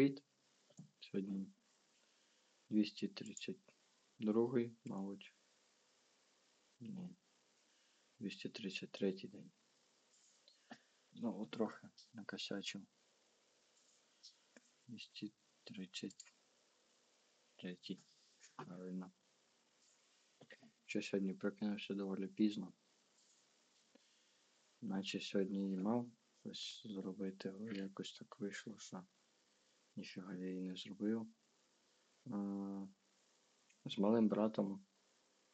привіт. Сьогодні 232, мабуть. Ні. 233 день. Знову трохи накосячив. 233. Правильно. Що сьогодні прокинувся доволі пізно. Наче сьогодні і мав щось зробити, але якось так вийшло, що ніфіга я її не зробив. З малим братом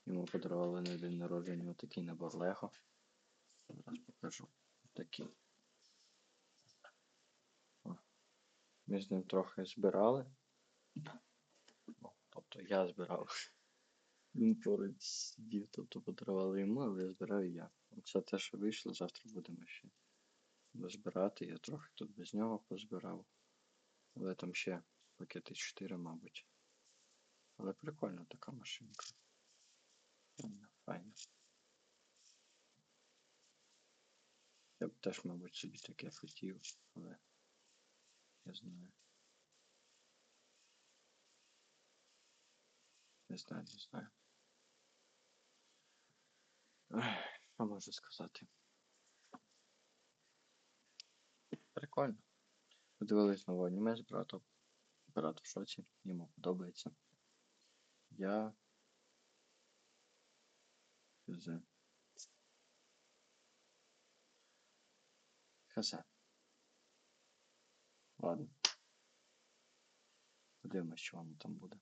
йому подарували на день народження такий набор Лего. Зараз покажу. Такий. Ми з ним трохи збирали. Ну, тобто я збирав. Він поруч сидів, тобто подарували йому, але я збирав і я. Це те, що вийшло, завтра будемо ще дозбирати. Я трохи тут без нього позбирав. Але там ще пакети 4, мабуть. Але прикольна така машинка. Файна, файна. Я б теж, мабуть, собі таке хотів, але я знаю. Не знаю, не знаю. Що можу сказати? Прикольно. Подивились нове аніме з братом. Брат в шоці, йому подобається. Я. Хз. Хз. Ладно. Подивимось, що воно там буде.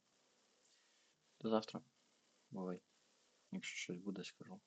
До завтра. Бувай. Якщо щось буде, скажу.